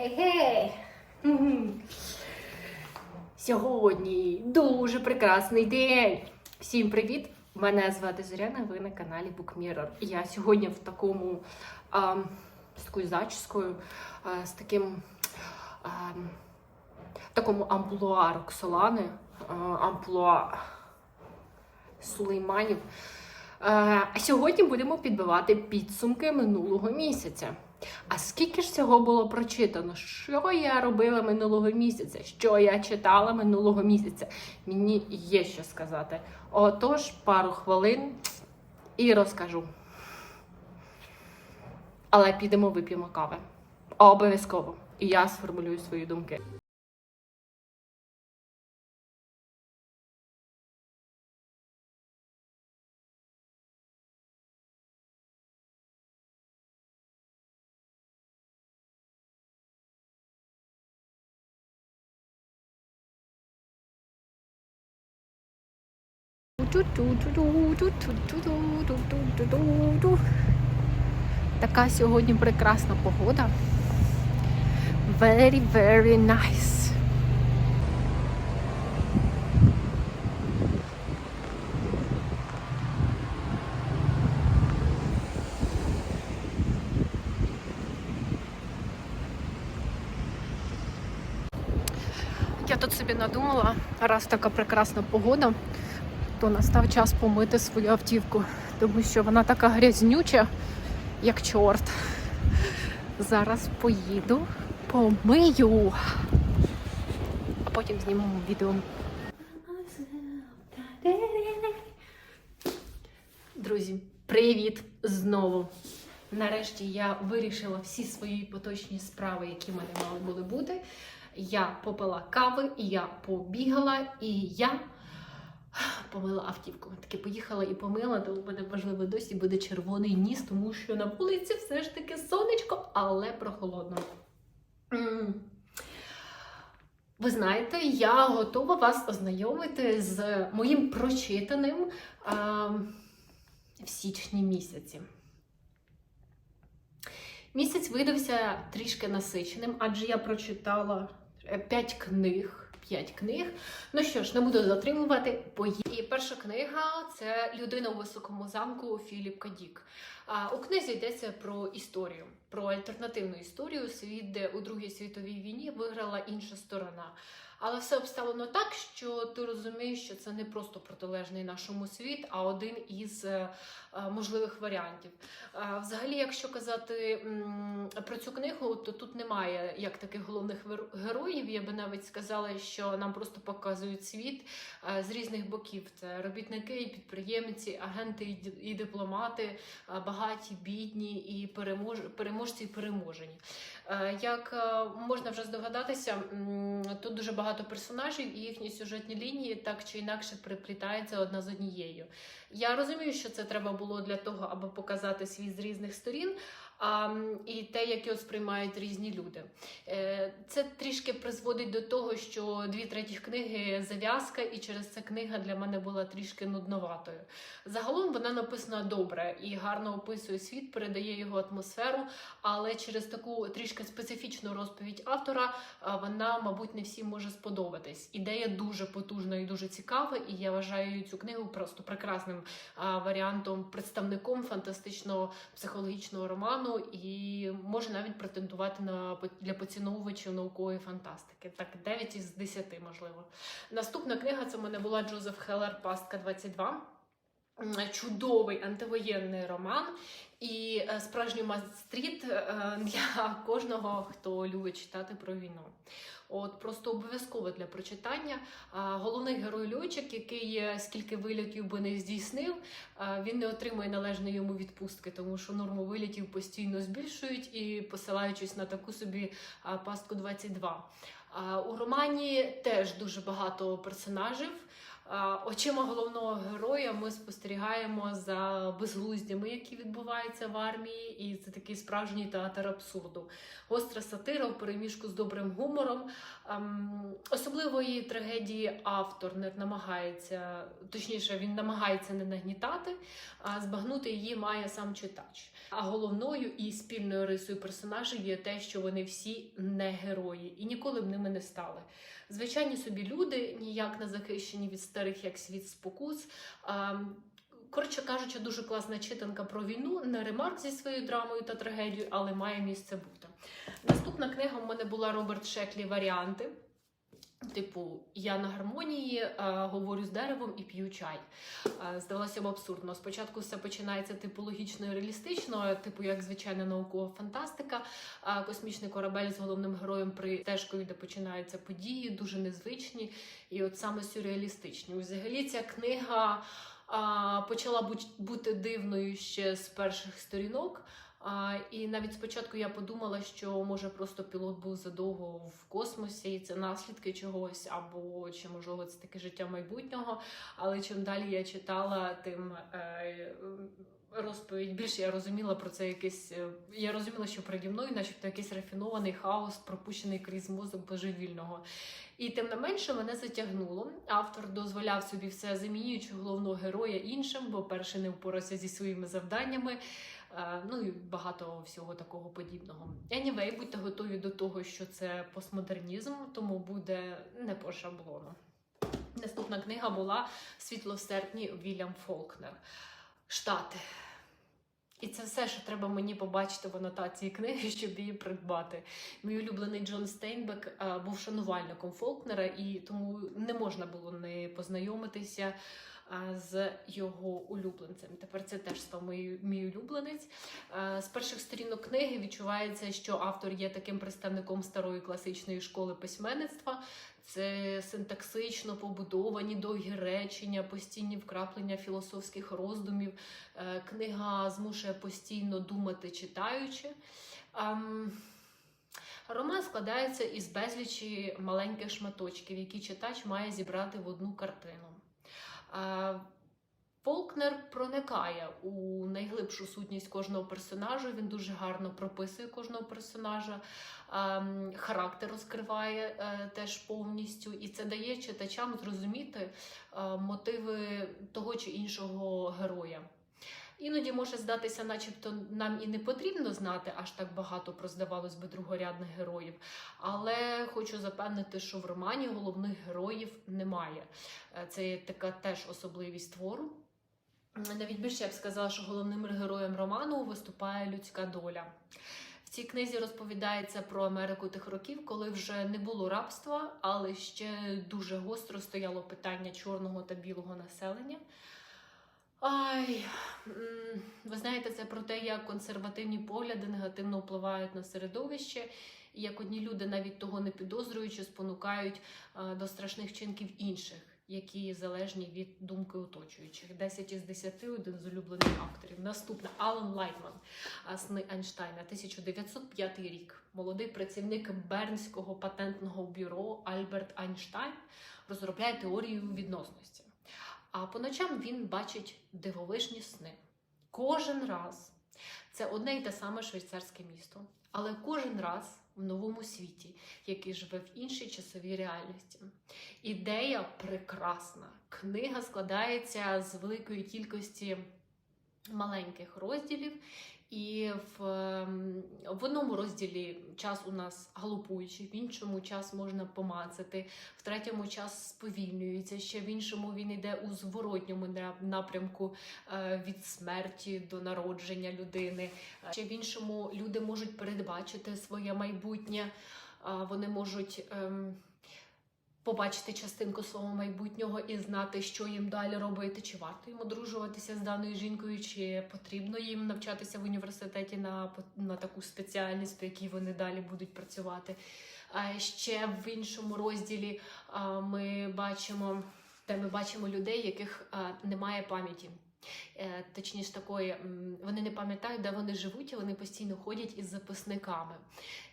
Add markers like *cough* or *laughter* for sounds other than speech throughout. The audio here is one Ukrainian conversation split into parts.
Гей-гей-гей! Сьогодні дуже прекрасний день. Всім привіт! Мене звати Зоряна, ви на каналі Book Mirror. Я сьогодні в такому а, з такою зачіскою, а, з таким а, в такому амплуа Роксолани, а, амплуа Сулейманів. Е, А сьогодні будемо підбивати підсумки минулого місяця. А скільки ж цього було прочитано? Що я робила минулого місяця? Що я читала минулого місяця? Мені є що сказати. Отож, пару хвилин і розкажу. Але підемо вип'ємо кави. Обов'язково. І я сформулюю свої думки. Така сьогодні прекрасна погода. Very, very nice. Я тут собі надумала, раз така прекрасна погода, то настав час помити свою автівку, тому що вона така грязнюча, як чорт. Зараз поїду, помию, а потім знімемо відео. Друзі, привіт знову! Нарешті я вирішила всі свої поточні справи, які в мене мали були бути. Я попила кави, я побігала, і я помила автівку. Таки поїхала і помила, то у мене можливо досі буде червоний ніс, тому що на вулиці все ж таки сонечко, але прохолодно. Ви знаєте, я готова вас ознайомити з моїм прочитаним а, в січні місяці. Місяць видався трішки насиченим, адже я прочитала 5 книг. 5 книг. Ну що ж, не буду затримувати. Поїду. І перша книга це Людина у високому замку Філіп Кадік. А, у книзі йдеться про історію, про альтернативну історію, світ, де у Другій світовій війні виграла інша сторона. Але все обставлено так, що ти розумієш, що це не просто протилежний нашому світ, а один із е, е, можливих варіантів. Взагалі, якщо казати про цю книгу, то тут немає як таких головних героїв. Я би навіть сказала, що нам просто показують світ е, з різних боків. Це робітники, і підприємці, агенти і дипломати, багаті, бідні, і перемож... переможці і переможені. Е, Як е, можна вже здогадатися, тут дуже багато персонажів, і їхні сюжетні лінії так чи інакше приплітаються одна з однією. Я розумію, що це треба було для того, аби показати світ з різних сторін. І те, як його сприймають різні люди. Е, Це трішки призводить до того, що дві треті книги зав'язка, і через це книга для мене була трішки нудноватою. Загалом вона написана добре і гарно описує світ, передає його атмосферу, але через таку трішки специфічну розповідь автора вона, мабуть, не всім може сподобатись. Ідея дуже потужна і дуже цікава, і я вважаю цю книгу просто прекрасним а, варіантом, представником фантастичного психологічного роману і може навіть претендувати на для поціновувачів наукової фантастики. Так, 9 із 10, можливо. Наступна книга це в мене була Джозеф Хеллер Пастка 22. Чудовий антивоєнний роман і е, справжній мастріт для кожного, хто любить читати про війну. От просто обов'язково для прочитання. Головний герой льотчик, який е, скільки вильотів би не здійснив, він не отримує належної йому відпустки, тому що норму вилітів постійно збільшують і посилаючись на таку собі пастку 22. У романі теж дуже багато персонажів. Очима головного героя ми спостерігаємо за безглуздями, які відбуваються в армії, і це такий справжній театр абсурду. Гостра сатира в переміжку з добрим гумором. Ем, Особливої трагедії автор не намагається, точніше, він намагається не нагнітати, а збагнути її має сам читач. А головною і спільною рисою персонажів є те, що вони всі не герої і ніколи б ними не стали. Звичайні собі люди, ніяк не захищені від старих як світ спокус. Коротше кажучи, дуже класна читанка про війну, не ремарк зі своєю драмою та трагедією, але має місце бути. Наступна книга в мене була Роберт Шеклі Варіанти. Типу, я на гармонії е, говорю з деревом і п'ю чай. Е, здавалося б абсурдно. Спочатку все починається типу логічно і реалістично, типу як звичайна наукова фантастика. А космічний корабель з головним героєм при стежкою, де починаються події, дуже незвичні і от саме сюрреалістичні. Взагалі ця книга а, почала бу- бути дивною ще з перших сторінок. А, і навіть спочатку я подумала, що може просто пілот був задовго в космосі, і це наслідки чогось, або чи можливо це таке життя майбутнього. Але чим далі я читала, тим е, розповідь більше я розуміла про це якийсь. е, Я розуміла, що переді мною, начебто, якийсь рафінований хаос, пропущений крізь мозок божевільного. І тим не менше мене затягнуло. Автор дозволяв собі все замінюючи головного героя іншим, бо перший не впорався зі своїми завданнями. Е, Ну і багато всього такого подібного. Anyway, будьте готові до того, що це постмодернізм, тому буде не по шаблону. Наступна книга була Світло в серпні Вільям Фолкнер. Штати. І це все, що треба мені побачити в анотації книги, *laughs* щоб її придбати. Мій улюблений Джон Стейнбек е, був шанувальником Фолкнера, і тому не можна було не познайомитися з його улюбленцем. Тепер це теж став мій, мій улюбленець. З перших сторінок книги відчувається, що автор є таким представником старої класичної школи письменництва. Це синтаксично побудовані довгі речення, постійні вкраплення філософських роздумів. Е, Книга змушує постійно думати, читаючи. Роман складається із безлічі маленьких шматочків, які читач має зібрати в одну картину. Фолкнер проникає у найглибшу сутність кожного персонажа. Він дуже гарно прописує кожного персонажа, ем, характер розкриває е, теж повністю, і це дає читачам зрозуміти е, мотиви того чи іншого героя. Іноді може здатися, начебто нам і не потрібно знати аж так багато про здавалось би другорядних героїв. Але хочу запевнити, що в романі головних героїв немає. Е, Це є така теж особливість твору. Навіть більше я б сказала, що головним героєм роману виступає людська доля. В цій книзі розповідається про Америку тих років, коли вже не було рабства, але ще дуже гостро стояло питання чорного та білого населення. Ай, ви знаєте, це про те, як консервативні погляди негативно впливають на середовище, і як одні люди, навіть того не підозрюючи, спонукають до страшних вчинків інших, які залежні від думки оточуючих. 10 із 10 один з улюблених авторів. Наступна Алан Лайтман, сни Ейнштайна, 1905 рік. Молодий працівник Бернського патентного бюро Альберт Айнштайн розробляє теорію відносності. А по ночам він бачить дивовижні сни. Кожен раз це одне й те саме швейцарське місто, але кожен раз в новому світі, який живе в іншій часовій реальності. Ідея прекрасна. Книга складається з великої кількості маленьких розділів. І в, ем, в одному розділі час у нас галопуючий, в іншому час можна помацати, в третьому час сповільнюється, ще в іншому він йде у зворотньому на- напрямку е, від смерті до народження людини. Ще в іншому люди можуть передбачити своє майбутнє, вони можуть. Побачити частинку свого майбутнього і знати, що їм далі робити, чи варто їм одружуватися з даною жінкою, чи потрібно їм навчатися в університеті на, на таку спеціальність, по якій вони далі будуть працювати. Ще в іншому розділі ми бачимо, де ми бачимо людей, яких немає пам'яті. Е, Точніше, такої вони не пам'ятають, де вони живуть, і вони постійно ходять із записниками.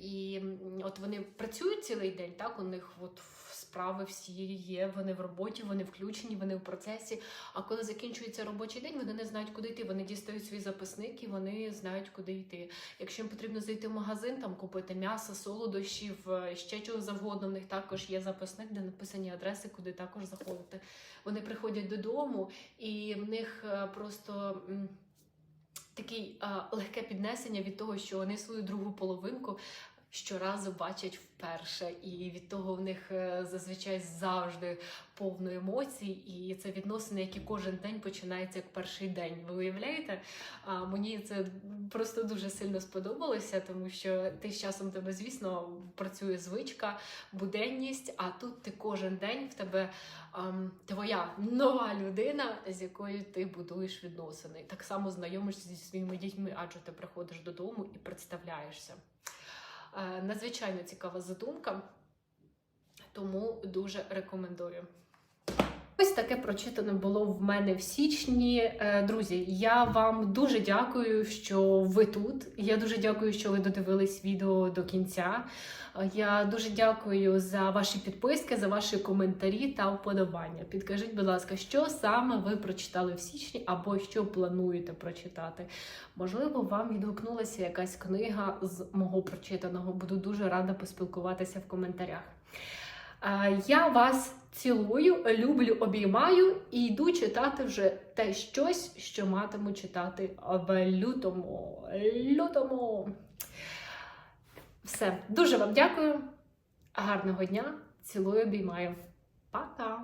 І от вони працюють цілий день, так у них от справи всі є, вони в роботі, вони включені, вони в процесі. А коли закінчується робочий день, вони не знають, куди йти. Вони дістають свій записник і вони знають, куди йти. Якщо їм потрібно зайти в магазин, там купити м'ясо, солодощів, е, ще чого завгодно, в них також є записник, де написані адреси, куди також заходити. Вони приходять додому, і в них е, просто. Такий е, легке піднесення від того, що вони свою другу половинку щоразу бачать вперше, і від того в них е, зазвичай завжди повно емоцій, і це відносини, які кожен день починаються як перший день. Ви уявляєте? А мені це просто дуже сильно сподобалося, тому що ти з часом тебе, звісно, працює звичка, буденність, а тут ти кожен день в тебе ем, твоя нова людина, з якою ти будуєш відносини. Так само знайомишся зі своїми дітьми, адже ти приходиш додому і представляєшся. Е, надзвичайно цікава задумка, тому дуже рекомендую. Ось таке прочитане було в мене в січні. Е, Друзі, я вам дуже дякую, що ви тут. Я дуже дякую, що ви додивились відео до кінця. Е, Я дуже дякую за ваші підписки, за ваші коментарі та вподобання. Підкажіть, будь ласка, що саме ви прочитали в січні або що плануєте прочитати? Можливо, вам відгукнулася якась книга з мого прочитаного. Буду дуже рада поспілкуватися в коментарях. Я вас цілую, люблю, обіймаю і йду читати вже те щось, що матиму читати в лютому. Лютому. Все, дуже вам дякую. Гарного дня. Цілую, обіймаю. Пока!